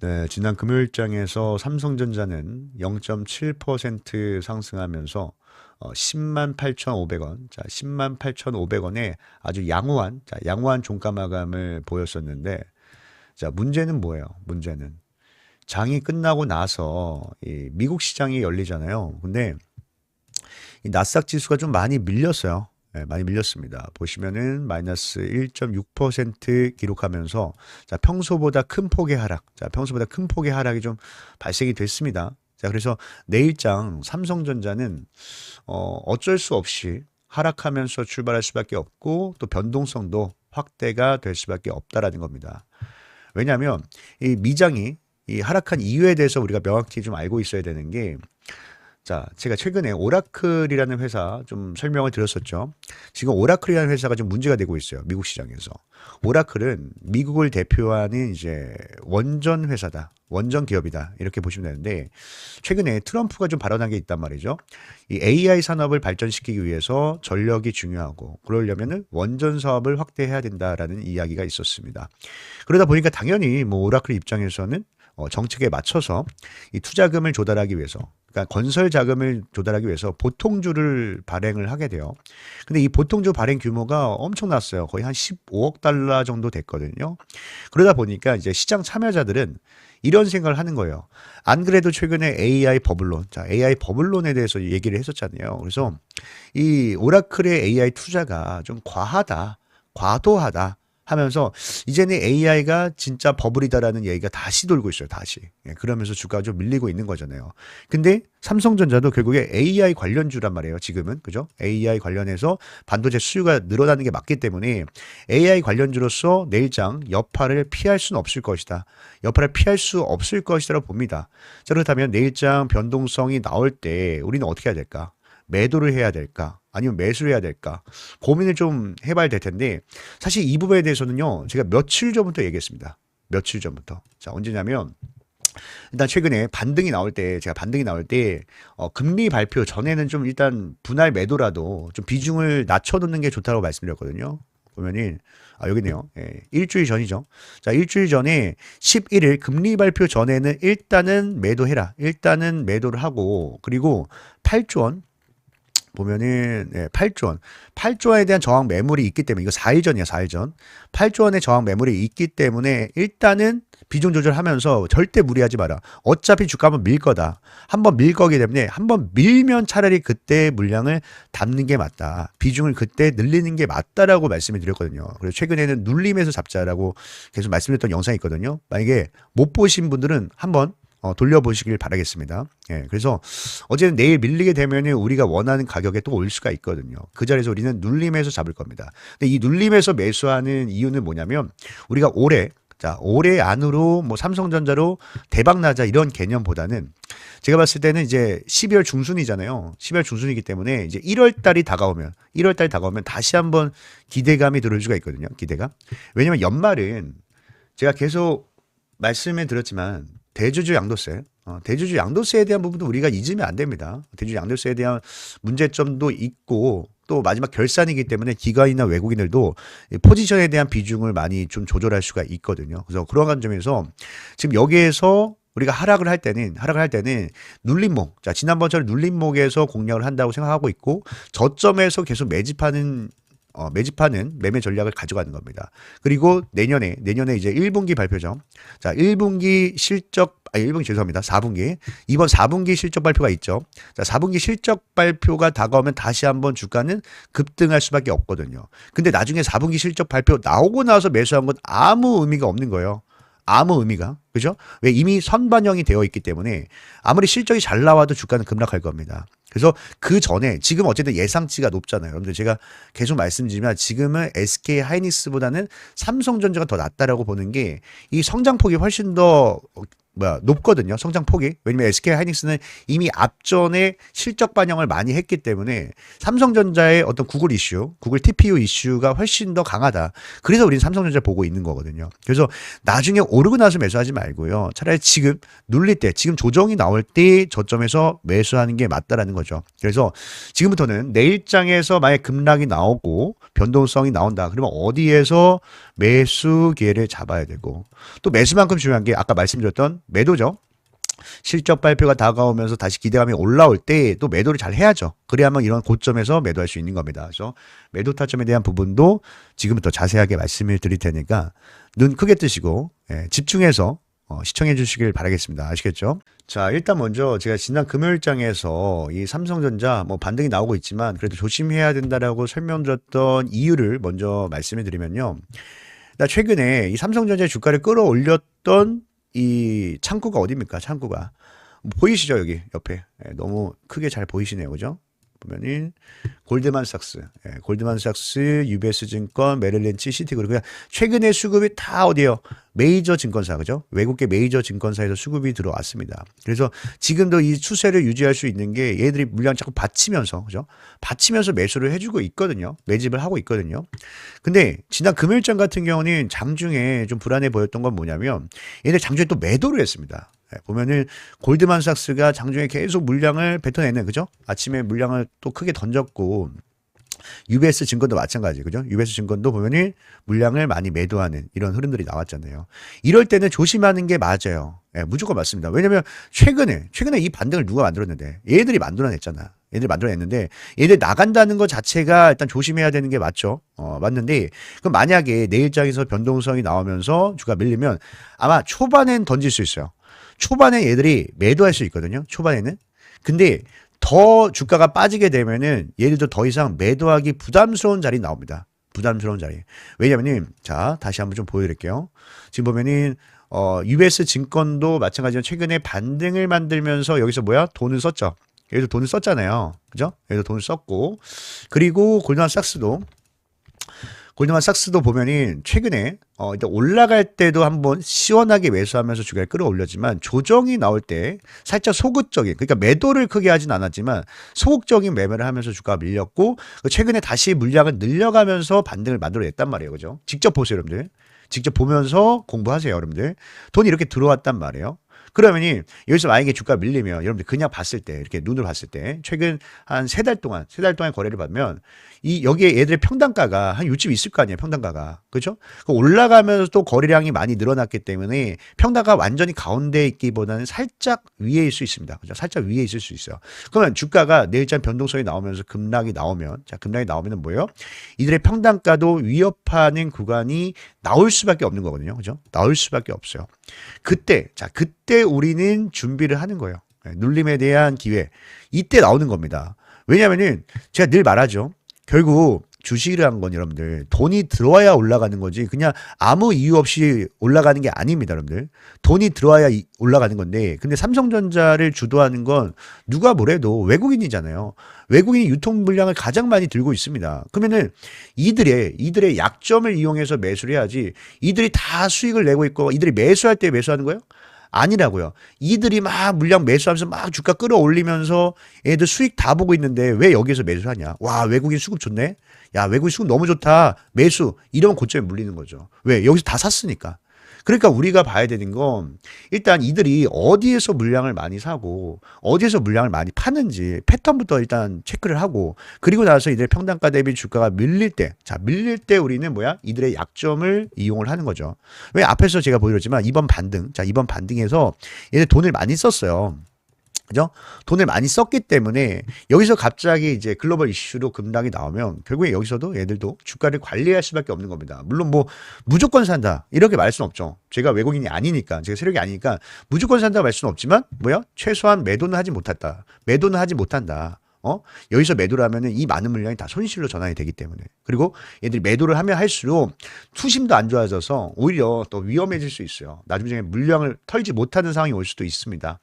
네, 지난 금요일장에서 삼성전자는 0.7% 상승하면서 어, 10만 8,500원, 자, 10만 8,500원에 아주 양호한, 자, 양호한 종가 마감을 보였었는데, 자, 문제는 뭐예요? 문제는 장이 끝나고 나서 이 미국 시장이 열리잖아요. 근데 이 나스닥 지수가 좀 많이 밀렸어요. 네, 많이 밀렸습니다. 보시면은 마이너스 1.6% 기록하면서 자, 평소보다 큰 폭의 하락, 자, 평소보다 큰 폭의 하락이 좀 발생이 됐습니다. 자, 그래서 내일장 삼성전자는 어, 어쩔 수 없이 하락하면서 출발할 수밖에 없고 또 변동성도 확대가 될 수밖에 없다라는 겁니다. 왜냐하면 이 미장이 이 하락한 이유에 대해서 우리가 명확히 좀 알고 있어야 되는 게 자, 제가 최근에 오라클이라는 회사 좀 설명을 드렸었죠. 지금 오라클이라는 회사가 좀 문제가 되고 있어요. 미국 시장에서. 오라클은 미국을 대표하는 이제 원전 회사다. 원전 기업이다. 이렇게 보시면 되는데 최근에 트럼프가 좀 발언한 게 있단 말이죠. 이 AI 산업을 발전시키기 위해서 전력이 중요하고 그러려면은 원전 사업을 확대해야 된다라는 이야기가 있었습니다. 그러다 보니까 당연히 뭐 오라클 입장에서는 어, 정책에 맞춰서 이 투자금을 조달하기 위해서 그러니까 건설 자금을 조달하기 위해서 보통주를 발행을 하게 돼요. 근데 이 보통주 발행 규모가 엄청났어요. 거의 한 15억 달러 정도 됐거든요. 그러다 보니까 이제 시장 참여자들은 이런 생각을 하는 거예요. 안 그래도 최근에 AI 버블론, 자, AI 버블론에 대해서 얘기를 했었잖아요. 그래서 이 오라클의 AI 투자가 좀 과하다, 과도하다. 하면서 이제는 AI가 진짜 버블이다라는 얘기가 다시 돌고 있어요. 다시. 예, 그러면서 주가가 좀 밀리고 있는 거잖아요. 근데 삼성전자도 결국에 AI 관련주란 말이에요. 지금은. 그죠? AI 관련해서 반도체 수요가 늘어나는 게 맞기 때문에 AI 관련주로서 내일장 여파를 피할 수는 없을 것이다. 여파를 피할 수 없을 것이라고 봅니다. 자, 그렇다면 내일장 변동성이 나올 때 우리는 어떻게 해야 될까? 매도를 해야 될까? 아니면 매수를 해야 될까? 고민을 좀 해봐야 될 텐데, 사실 이 부분에 대해서는요, 제가 며칠 전부터 얘기했습니다. 며칠 전부터. 자, 언제냐면, 일단 최근에 반등이 나올 때, 제가 반등이 나올 때, 어, 금리 발표 전에는 좀 일단 분할 매도라도 좀 비중을 낮춰놓는 게 좋다고 말씀드렸거든요. 보면은, 아, 여기네요. 예, 일주일 전이죠. 자, 일주일 전에 11일 금리 발표 전에는 일단은 매도해라. 일단은 매도를 하고, 그리고 8조 원, 보면은 예, 8조 원. 8조 원에 대한 저항 매물이 있기 때문에 이거 4일 전이야, 4일 전. 8조 원의 저항 매물이 있기 때문에 일단은 비중 조절하면서 절대 무리하지 마라. 어차피 주가 한번 밀 거다. 한번 밀 거기 때문에 한번 밀면 차라리 그때 물량을 담는 게 맞다. 비중을 그때 늘리는 게 맞다라고 말씀을 드렸거든요. 그래서 최근에는 눌림에서 잡자라고 계속 말씀드렸던 영상이 있거든요. 만약에 못 보신 분들은 한번 어, 돌려보시길 바라겠습니다. 예, 그래서 어제는 내일 밀리게 되면은 우리가 원하는 가격에 또 올 수가 있거든요. 그 자리에서 우리는 눌림에서 잡을 겁니다. 근데 이 눌림에서 매수하는 이유는 뭐냐면 우리가 올해 자, 올해 안으로 뭐 삼성전자로 대박 나자 이런 개념보다는 제가 봤을 때는 이제 12월 중순이잖아요. 12월 중순이기 때문에 이제 1월 달이 다가오면 1월 달이 다가오면 다시 한번 기대감이 들어올 수가 있거든요. 기대감. 왜냐면 연말은 제가 계속 말씀을 드렸지만 대주주 양도세, 어, 대주주 양도세에 대한 부분도 우리가 잊으면 안 됩니다. 대주주 양도세에 대한 문제점도 있고 또 마지막 결산이기 때문에 기관이나 외국인들도 이 포지션에 대한 비중을 많이 좀 조절할 수가 있거든요. 그래서 그런 관점에서 지금 여기에서 우리가 하락을 할 때는 하락을 할 때는 눌림목 자 지난번처럼 눌림목에서 공략을 한다고 생각하고 있고 저점에서 계속 매집하는 어, 매집하는 매매 전략을 가져가는 겁니다. 그리고 내년에 내년에 이제 1분기 발표죠. 자, 1분기 실적 아 1분기 죄송합니다. 4분기. 이번 4분기 실적 발표가 있죠. 자, 4분기 실적 발표가 다가오면 다시 한번 주가는 급등할 수밖에 없거든요. 근데 나중에 4분기 실적 발표 나오고 나서 매수한 건 아무 의미가 없는 거예요. 아무 의미가 그죠? 왜 이미 선반영이 되어 있기 때문에 아무리 실적이 잘 나와도 주가는 급락할 겁니다. 그래서 그 전에 지금 어쨌든 예상치가 높잖아요. 여러분들 제가 계속 말씀드리면 지금은 SK 하이닉스보다는 삼성전자가 더 낫다라고 보는 게 이 성장폭이 훨씬 더 뭐야 높거든요. 성장 폭이. 왜냐면 SK 하이닉스는 이미 앞전에 실적 반영을 많이 했기 때문에 삼성전자의 어떤 구글 이슈, 구글 TPU 이슈가 훨씬 더 강하다. 그래서 우리는 삼성전자 보고 있는 거거든요. 그래서 나중에 오르고 나서 매수하지 말고요. 차라리 지금 눌릴 때, 지금 조정이 나올 때 저점에서 매수하는 게 맞다라는 거죠. 그래서 지금부터는 내일장에서 만약 급락이 나오고 변동성이 나온다. 그러면 어디에서 매수 기회를 잡아야 되고 또 매수만큼 중요한 게 아까 말씀드렸던 매도죠. 실적 발표가 다가오면서 다시 기대감이 올라올 때 또 매도를 잘 해야죠. 그래야만 이런 고점에서 매도할 수 있는 겁니다. 그래서 매도 타점에 대한 부분도 지금부터 자세하게 말씀을 드릴 테니까 눈 크게 뜨시고 예, 집중해서 어, 시청해 주시길 바라겠습니다. 아시겠죠? 자, 일단 먼저 제가 지난 금요일장에서 이 삼성전자 뭐 반등이 나오고 있지만 그래도 조심해야 된다라고 설명드렸던 이유를 먼저 말씀해 드리면요. 나 최근에 이 삼성전자의 주가를 끌어올렸던 이 창구가 어디입니까? 창구가 보이시죠 여기 옆에 예, 너무 크게 잘 보이시네요, 그죠? 보면은 골드만삭스, 예, 골드만삭스, UBS 증권, 메릴린치, 시티그룹 그냥 최근에 수급이 다 어디요? 메이저 증권사 그죠? 외국계 메이저 증권사에서 수급이 들어왔습니다. 그래서 지금도 이 추세를 유지할 수 있는 게 얘들이 물량 자꾸 받치면서 그죠? 받치면서 매수를 해주고 있거든요. 매집을 하고 있거든요. 근데 지난 금요일장 같은 경우는 장중에 좀 불안해 보였던 건 뭐냐면 얘들 장중에 또 매도를 했습니다. 예, 보면은 골드만삭스가 장중에 계속 물량을 뱉어내는 그죠? 아침에 물량을 또 크게 던졌고 UBS 증권도 마찬가지 그죠? UBS 증권도 보면은 물량을 많이 매도하는 이런 흐름들이 나왔잖아요. 이럴 때는 조심하는 게 맞아요. 예, 무조건 맞습니다. 왜냐면 최근에 최근에 이 반등을 누가 만들었는데 얘들이 만들어냈잖아. 얘들 만들어냈는데 얘들 나간다는 것 자체가 일단 조심해야 되는 게 맞죠. 어, 맞는데 그럼 만약에 내일장에서 변동성이 나오면서 주가 밀리면 아마 초반엔 던질 수 있어요. 초반에 얘들이 매도할 수 있거든요. 초반에는. 근데 더 주가가 빠지게 되면은 얘들도 더 이상 매도하기 부담스러운 자리 나옵니다. 부담스러운 자리. 왜냐면은 자, 다시 한번 좀 보여 드릴게요. 지금 보면은 어, US 증권도 마찬가지로 최근에 반등을 만들면서 여기서 뭐야? 돈을 썼죠. 여기서 돈을 썼잖아요. 그죠? 여기서 돈을 썼고. 그리고 골드만삭스도 골드만삭스도 보면은 최근에 어 일단 올라갈 때도 한번 시원하게 매수하면서 주가를 끌어올렸지만 조정이 나올 때 살짝 소극적인 그러니까 매도를 크게 하진 않았지만 소극적인 매매를 하면서 주가가 밀렸고 그 최근에 다시 물량을 늘려가면서 반등을 만들어냈단 말이에요. 그죠? 직접 보세요, 여러분들. 직접 보면서 공부하세요, 여러분들. 돈이 이렇게 들어왔단 말이에요. 그러면이 여기서 만약에 주가 밀리면 여러분들 그냥 봤을 때 이렇게 눈으로 봤을 때 최근 한 세 달 동안 세 달 동안 거래를 받으면 이 여기에 얘들의 평단가가 한 요쯤 있을 거 아니에요 평단가가 그렇죠? 그 올라가면서 또 거래량이 많이 늘어났기 때문에 평단가 완전히 가운데 있기보다는 살짝 위에 있을 수 있습니다 그죠? 살짝 위에 있을 수 있어요. 그러면 주가가 내일장 변동성이 나오면서 급락이 나오면 자 급락이 나오면은 뭐예요? 이들의 평단가도 위협하는 구간이 나올 수밖에 없는 거거든요 그죠? 나올 수밖에 없어요. 그때 자 그때 우리는 준비를 하는 거예요. 네, 눌림에 대한 기회 이때 나오는 겁니다. 왜냐하면은 제가 늘 말하죠. 결국 주식이라는 건 여러분들 돈이 들어와야 올라가는 거지 그냥 아무 이유 없이 올라가는 게 아닙니다 여러분들. 돈이 들어와야 이- 올라가는 건데 근데 삼성전자를 주도하는 건 누가 뭐래도 외국인이잖아요. 외국인이 유통 물량을 가장 많이 들고 있습니다. 그러면은 이들의 이들의 약점을 이용해서 매수를 해야지 이들이 다 수익을 내고 있고 이들이 매수할 때 매수하는 거예요 아니라고요. 이들이 막 물량 매수하면서 막 주가 끌어올리면서 얘들 수익 다 보고 있는데 왜 여기서 매수하냐? 와 외국인 수급 좋네. 야 외국인 수급 너무 좋다. 매수 이러면 고점에 물리는 거죠. 왜 여기서 다 샀으니까. 그러니까 우리가 봐야 되는 건 일단 이들이 어디에서 물량을 많이 사고 어디에서 물량을 많이 파는지 패턴부터 일단 체크를 하고 그리고 나서 이들의 평단가 대비 주가가 밀릴 때, 자 밀릴 때 우리는 뭐야? 이들의 약점을 이용을 하는 거죠. 왜 앞에서 제가 보여드렸지만 이번 반등, 자 이번 반등에서 얘네 돈을 많이 썼어요. 그죠? 돈을 많이 썼기 때문에 여기서 갑자기 이제 글로벌 이슈로 급락이 나오면 결국에 여기서도 얘들도 주가를 관리할 수밖에 없는 겁니다. 물론 뭐 무조건 산다 이렇게 말할 수는 없죠. 제가 외국인이 아니니까 제가 세력이 아니니까 무조건 산다고 할 수는 없지만 뭐야? 최소한 매도는 하지 못했다. 매도는 하지 못한다. 어? 여기서 매도를 하면은 이 많은 물량이 다 손실로 전환이 되기 때문에. 그리고 얘들이 매도를 하면 할수록 투심도 안 좋아져서 오히려 더 위험해질 수 있어요. 나중에 물량을 털지 못하는 상황이 올 수도 있습니다.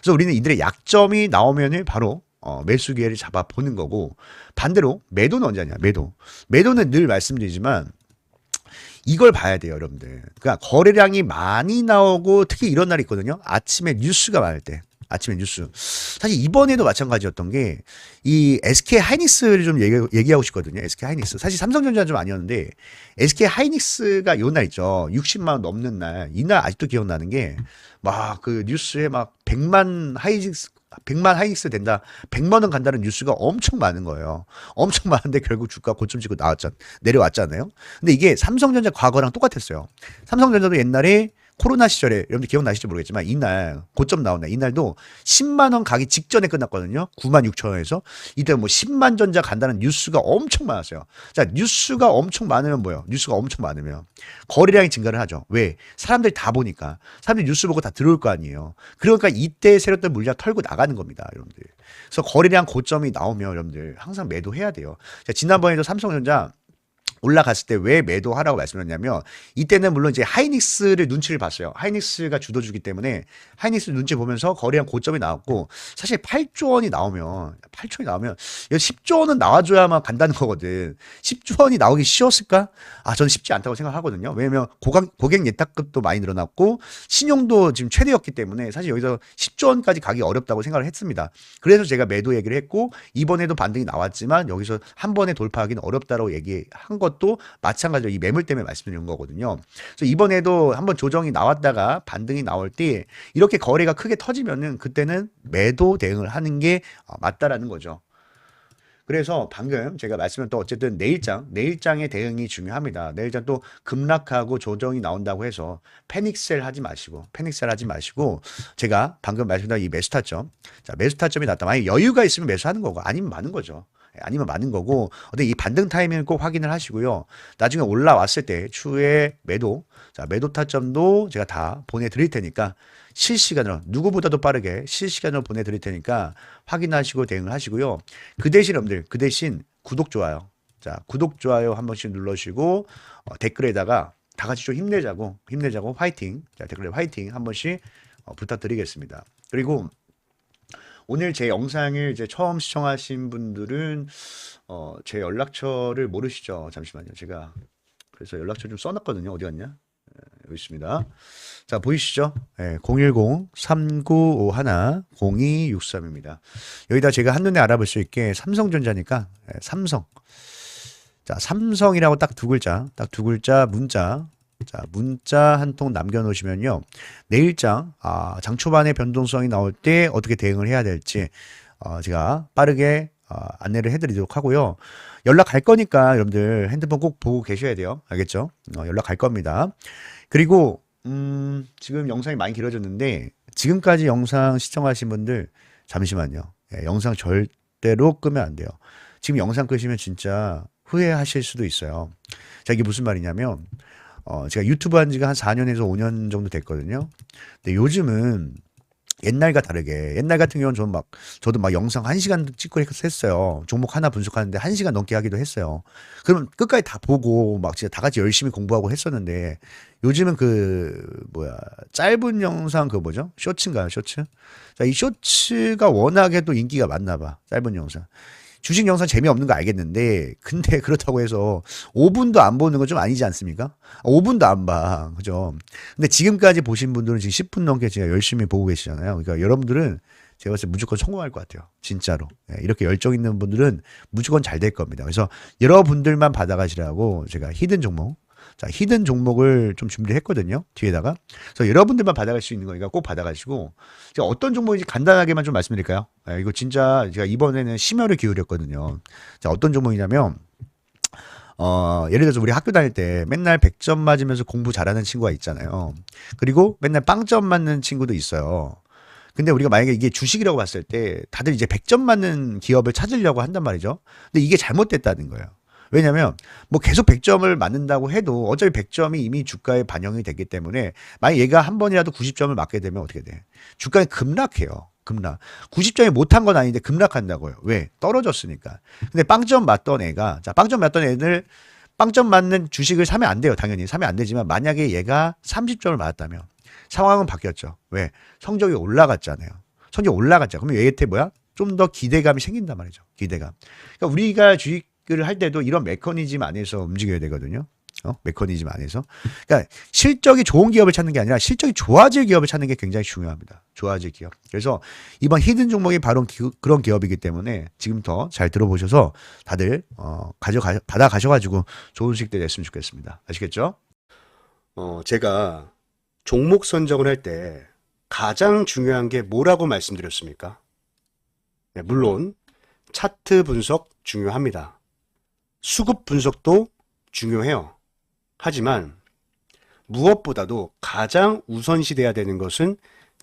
그래서 우리는 이들의 약점이 나오면은 바로 어, 매수 기회를 잡아 보는 거고 반대로 매도는 언제 하냐? 매도. 매도는 늘 말씀드리지만 이걸 봐야 돼요, 여러분들. 그러니까 거래량이 많이 나오고 특히 이런 날이 있거든요. 아침에 뉴스가 많을 때. 아침에 뉴스. 사실 이번에도 마찬가지였던 게 이 SK 하이닉스를 좀 얘기, 얘기 하고 싶거든요. SK 하이닉스. 사실 삼성전자는 좀 아니었는데 SK 하이닉스가 요 날 있죠. 60만 원 넘는 날. 이 날 아직도 기억나는 게 막 그 뉴스에 막 100만 하이닉스 100만 하이닉스 된다. 100만 원 간다는 뉴스가 엄청 많은 거예요. 엄청 많은데 결국 주가 고점 찍고 나왔잖 내려왔잖아요. 근데 이게 삼성전자 과거랑 똑같았어요. 삼성전자도 옛날에 코로나 시절에 여러분들 기억나실지 모르겠지만 이날 고점 나온 날 이날도 10만 원 가기 직전에 끝났거든요. 9만 6천 원에서 이때 뭐 10만 전자 간다는 뉴스가 엄청 많았어요. 자 뉴스가 엄청 많으면 뭐예요? 뉴스가 엄청 많으면 거래량이 증가를 하죠. 왜? 사람들이 다 보니까 사람들이 뉴스 보고 다 들어올 거 아니에요. 그러니까 이때 새롭던 물량 털고 나가는 겁니다, 여러분들. 그래서 거래량 고점이 나오면 여러분들 항상 매도해야 돼요. 자, 지난번에도 삼성전자 올라갔을 때 왜 매도하라고 말씀드렸냐면 이때는 물론 이제 하이닉스를 눈치를 봤어요. 하이닉스가 주도주기 때문에 하이닉스 눈치 보면서 거래량 고점이 나왔고 사실 8조 원이 나오면 8조 원이 나오면 10조 원은 나와줘야만 간다는 거거든. 10조 원이 나오기 쉬웠을까? 아 저는 쉽지 않다고 생각하거든요. 왜냐면 고각, 고객 예탁급도 많이 늘어났고 신용도 지금 최대였기 때문에 사실 여기서 10조 원까지 가기 어렵다고 생각을 했습니다. 그래서 제가 매도 얘기를 했고 이번에도 반등이 나왔지만 여기서 한 번에 돌파하기는 어렵다라고 얘기한 것도 마찬가지로 이 매물 때문에 말씀드린 거거든요. 그래서 이번에도 한번 조정이 나왔다가 반등이 나올 때 이렇게 거래가 크게 터지면은 그때는 매도 대응을 하는 게 어, 맞다라는 거죠. 그래서 방금 제가 말씀을 또 어쨌든 내일장, 내일장의 대응이 중요합니다. 내일장 또 급락하고 조정이 나온다고 해서 패닉셀 하지 마시고, 패닉셀 하지 마시고, 제가 방금 말씀드린 이 매수 타점. 자, 매수 타점이 났다. 만약 여유가 있으면 매수하는 거고, 아니면 많은 거죠. 예, 아니면 많은 거고, 어떤 이 반등 타이밍을 꼭 확인을 하시고요. 나중에 올라왔을 때 추후에 매도, 자, 매도 타점도 제가 다 보내드릴 테니까 실시간으로 누구보다도 빠르게 실시간으로 보내드릴 테니까 확인하시고 대응을 하시고요. 그 대신 여러분들 그 대신 구독 좋아요. 자 구독 좋아요 한 번씩 눌러주시고 어, 댓글에다가 다 같이 좀 힘내자고 힘내자고 화이팅. 자 댓글에 화이팅 한 번씩 어, 부탁드리겠습니다. 그리고 오늘 제 영상을 이제 처음 시청하신 분들은 어, 제 연락처를 모르시죠? 잠시만요. 제가 그래서 연락처 좀 써놨거든요. 어디 갔냐? 예, 여기 있습니다. 자, 보이시죠? 예, 010-3951-0263입니다. 여기다 제가 한눈에 알아볼 수 있게 삼성전자니까, 예, 삼성. 자, 삼성이라고 딱 두 글자, 딱 두 글자 문자. 자, 문자 한 통 남겨놓으시면요. 내일장, 아, 장 초반에 변동성이 나올 때 어떻게 대응을 해야 될지, 어, 제가 빠르게 어, 안내를 해드리도록 하고요. 연락 갈 거니까 여러분들 핸드폰 꼭 보고 계셔야 돼요. 알겠죠? 어, 연락 갈 겁니다. 그리고 음, 지금 영상이 많이 길어졌는데 지금까지 영상 시청하신 분들 잠시만요. 예, 영상 절대로 끄면 안 돼요. 지금 영상 끄시면 진짜 후회하실 수도 있어요. 자, 이게 무슨 말이냐면 어, 제가 유튜브 한 지가 한 4년에서 5년 정도 됐거든요. 근데 요즘은 옛날과 다르게 옛날 같은 경우는 저는 막 저도 막 영상 한 시간 찍고 했어요. 종목 하나 분석하는데 한 시간 넘게 하기도 했어요. 그럼 끝까지 다 보고 막 진짜 다 같이 열심히 공부하고 했었는데 요즘은 그 뭐야 짧은 영상 그 뭐죠? 쇼츠인가요? 쇼츠? 자, 이 쇼츠가 워낙에 또 인기가 많나 봐. 짧은 영상. 주식 영상 재미없는 거 알겠는데 근데 그렇다고 해서 5분도 안 보는 건 좀 아니지 않습니까? 5분도 안 봐. 그죠? 근데 지금까지 보신 분들은 지금 10분 넘게 제가 열심히 보고 계시잖아요. 그러니까 여러분들은 제가 봤을 때 무조건 성공할 것 같아요. 진짜로. 예, 이렇게 열정 있는 분들은 무조건 잘 될 겁니다. 그래서 여러분들만 받아가시라고 제가 히든 종목 자, 히든 종목을 좀 준비를 했거든요. 뒤에다가. 그래서 여러분들만 받아갈 수 있는 거니까 꼭 받아가시고, 제가 어떤 종목인지 간단하게만 좀 말씀드릴까요? 아, 이거 진짜 제가 이번에는 심혈을 기울였거든요. 자, 어떤 종목이냐면, 어, 예를 들어서 우리 학교 다닐 때 맨날 100점 맞으면서 공부 잘하는 친구가 있잖아요. 그리고 맨날 빵점 맞는 친구도 있어요. 근데 우리가 만약에 이게 주식이라고 봤을 때 다들 이제 100점 맞는 기업을 찾으려고 한단 말이죠. 근데 이게 잘못됐다는 거예요. 왜냐면 뭐 계속 100점을 맞는다고 해도 어차피 100점이 이미 주가에 반영이 됐기 때문에 만약 얘가 한 번이라도 90점을 맞게 되면 어떻게 돼? 주가에 급락해요. 급락. 90점이 못한 건 아닌데 급락한다고요. 왜? 떨어졌으니까. 근데 빵점 맞던 애가 자, 빵점 맞던 애들 빵점 맞는 주식을 사면 안 돼요. 당연히 사면 안 되지만 만약에 얘가 30점을 맞았다면 상황은 바뀌었죠. 왜? 성적이 올라갔잖아요. 성적이 올라갔죠. 그러면 얘한테 뭐야? 좀 더 기대감이 생긴단 말이죠. 기대감. 그러니까 우리가 주식 을 할 때도 이런 메커니즘 안에서 움직여야 되거든요. 어? 메커니즘 안에서. 그러니까 실적이 좋은 기업을 찾는 게 아니라 실적이 좋아질 기업을 찾는 게 굉장히 중요합니다. 좋아질 기업. 그래서 이번 히든 종목이 바로 기- 그런 기업이기 때문에 지금부터 잘 들어보셔서 다들 어, 가져가 받아 가셔가지고 좋은 수익들 냈으면 좋겠습니다. 아시겠죠? 어, 제가 종목 선정을 할 때 가장 중요한 게 뭐라고 말씀드렸습니까? 네, 물론 차트 분석 중요합니다. 수급 분석도 중요해요. 하지만 무엇보다도 가장 우선시 돼야 되는 것은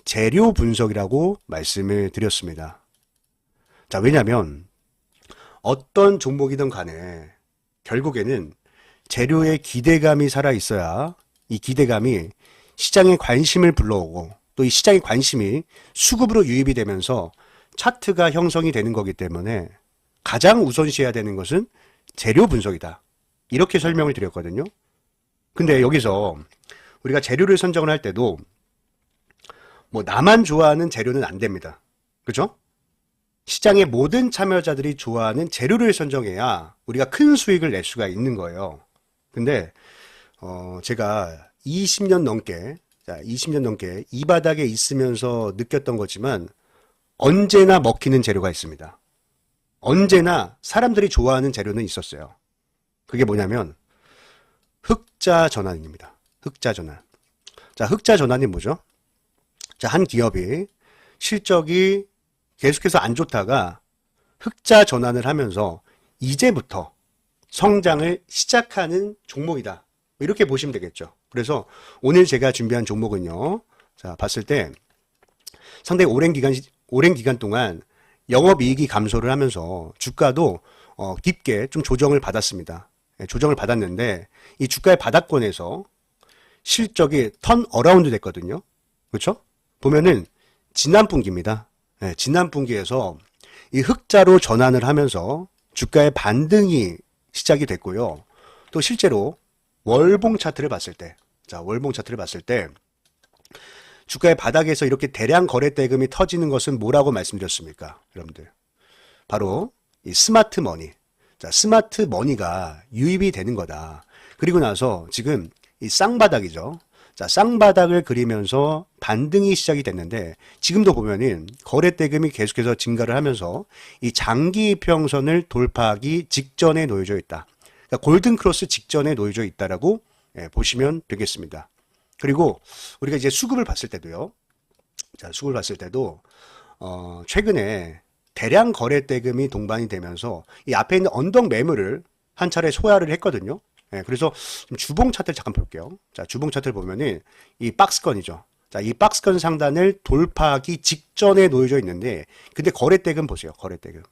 재료 분석이라고 말씀을 드렸습니다. 자, 왜냐하면 어떤 종목이든 간에 결국에는 재료의 기대감이 살아 있어야 이 기대감이 시장의 관심을 불러오고 또 이 시장의 관심이 수급으로 유입이 되면서 차트가 형성이 되는 거기 때문에 가장 우선시해야 되는 것은 재료 분석이다. 이렇게 설명을 드렸거든요. 근데 여기서 우리가 재료를 선정을 할 때도 뭐 나만 좋아하는 재료는 안 됩니다. 그죠? 시장의 모든 참여자들이 좋아하는 재료를 선정해야 우리가 큰 수익을 낼 수가 있는 거예요. 근데 어 제가 20년 넘게 자, 20년 넘게 이 바닥에 있으면서 느꼈던 거지만 언제나 먹히는 재료가 있습니다. 언제나 사람들이 좋아하는 재료는 있었어요. 그게 뭐냐면 흑자 전환입니다. 흑자 전환. 자, 흑자 전환이 뭐죠? 자, 한 기업이 실적이 계속해서 안 좋다가 흑자 전환을 하면서 이제부터 성장을 시작하는 종목이다. 이렇게 보시면 되겠죠. 그래서 오늘 제가 준비한 종목은요. 자, 봤을 때 상당히 오랜 기간, 오랜 기간 동안 영업이익이 감소를 하면서 주가도 어, 깊게 좀 조정을 받았습니다. 예, 조정을 받았는데 이 주가의 바닥권에서 실적이 턴 어라운드 됐거든요. 그렇죠? 보면은 지난 분기입니다. 예, 지난 분기에서 이 흑자로 전환을 하면서 주가의 반등이 시작이 됐고요. 또 실제로 월봉 차트를 봤을 때, 자, 월봉 차트를 봤을 때 주가의 바닥에서 이렇게 대량 거래 대금이 터지는 것은 뭐라고 말씀드렸습니까? 여러분들. 바로 이 스마트 머니. 자, 스마트 머니가 유입이 되는 거다. 그리고 나서 지금 이 쌍바닥이죠. 자, 쌍바닥을 그리면서 반등이 시작이 됐는데 지금도 보면은 거래 대금이 계속해서 증가를 하면서 이 장기 평선을 돌파하기 직전에 놓여져 있다. 그러니까 골든 크로스 직전에 놓여져 있다라고 예, 보시면 되겠습니다. 그리고 우리가 이제 수급을 봤을 때도요. 자, 수급을 봤을 때도 어, 최근에 대량 거래 대금이 동반이 되면서 이 앞에 있는 언덕 매물을 한 차례 소화를 했거든요. 예, 그래서 좀 주봉 차트를 잠깐 볼게요. 자, 주봉 차트를 보면은 이 박스권이죠. 자, 이 박스권 상단을 돌파하기 직전에 놓여져 있는데, 근데 거래 대금 보세요. 거래 대금.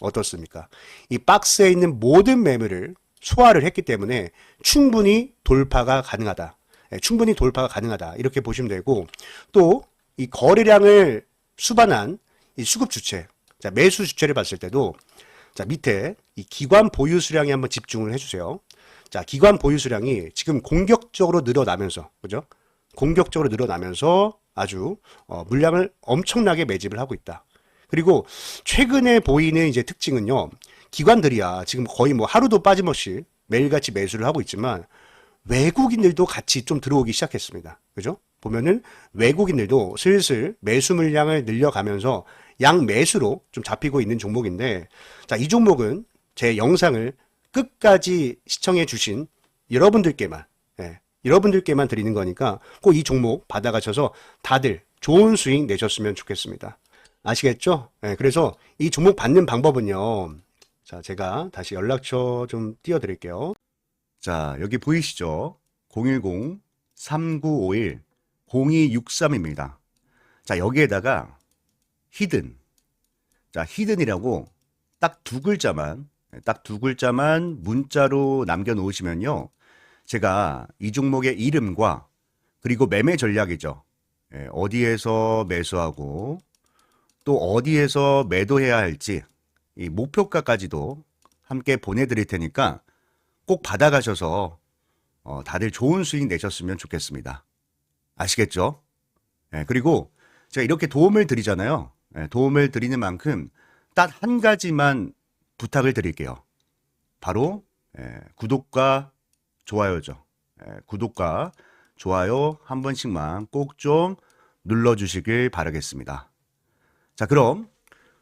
어떻습니까? 이 박스에 있는 모든 매물을 소화를 했기 때문에 충분히 돌파가 가능하다. 예, 충분히 돌파가 가능하다. 이렇게 보시면 되고, 또 이 거래량을 수반한 이 수급 주체, 자, 매수 주체를 봤을 때도 자, 밑에 이 기관 보유 수량에 한번 집중을 해주세요. 자, 기관 보유 수량이 지금 공격적으로 늘어나면서, 그죠? 공격적으로 늘어나면서 아주 어, 물량을 엄청나게 매집을 하고 있다. 그리고 최근에 보이는 이제 특징은요, 기관들이야 지금 거의 뭐 하루도 빠짐없이 매일같이 매수를 하고 있지만 외국인들도 같이 좀 들어오기 시작했습니다. 그죠? 보면은 외국인들도 슬슬 매수 물량을 늘려가면서 양 매수로 좀 잡히고 있는 종목인데, 자, 이 종목은 제 영상을 끝까지 시청해 주신 여러분들께만, 예, 여러분들께만 드리는 거니까 꼭 이 종목 받아가셔서 다들 좋은 수익 내셨으면 좋겠습니다. 아시겠죠? 예, 그래서 이 종목 받는 방법은요. 자, 제가 다시 연락처 좀 띄워드릴게요. 자, 여기 보이시죠? 010-3951-0263입니다. 자, 여기에다가 히든. 자, 히든이라고 딱 두 글자만, 딱 두 글자만 문자로 남겨놓으시면요. 제가 이 종목의 이름과 그리고 매매 전략이죠. 예, 어디에서 매수하고 또 어디에서 매도해야 할지 이 목표가까지도 함께 보내드릴 테니까 꼭 받아가셔서 어, 다들 좋은 수익 내셨으면 좋겠습니다. 아시겠죠? 예, 그리고 제가 이렇게 도움을 드리잖아요. 예, 도움을 드리는 만큼 딱 한 가지만 부탁을 드릴게요. 바로 예, 구독과 좋아요죠. 예, 구독과 좋아요 한 번씩만 꼭 좀 눌러주시길 바라겠습니다. 자, 그럼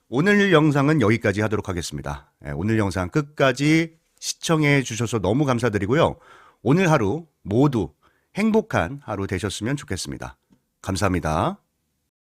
오늘 영상은 여기까지 하도록 하겠습니다. 예, 오늘 영상 끝까지 시청해 주셔서 너무 감사드리고요. 오늘 하루 모두 행복한 하루 되셨으면 좋겠습니다. 감사합니다.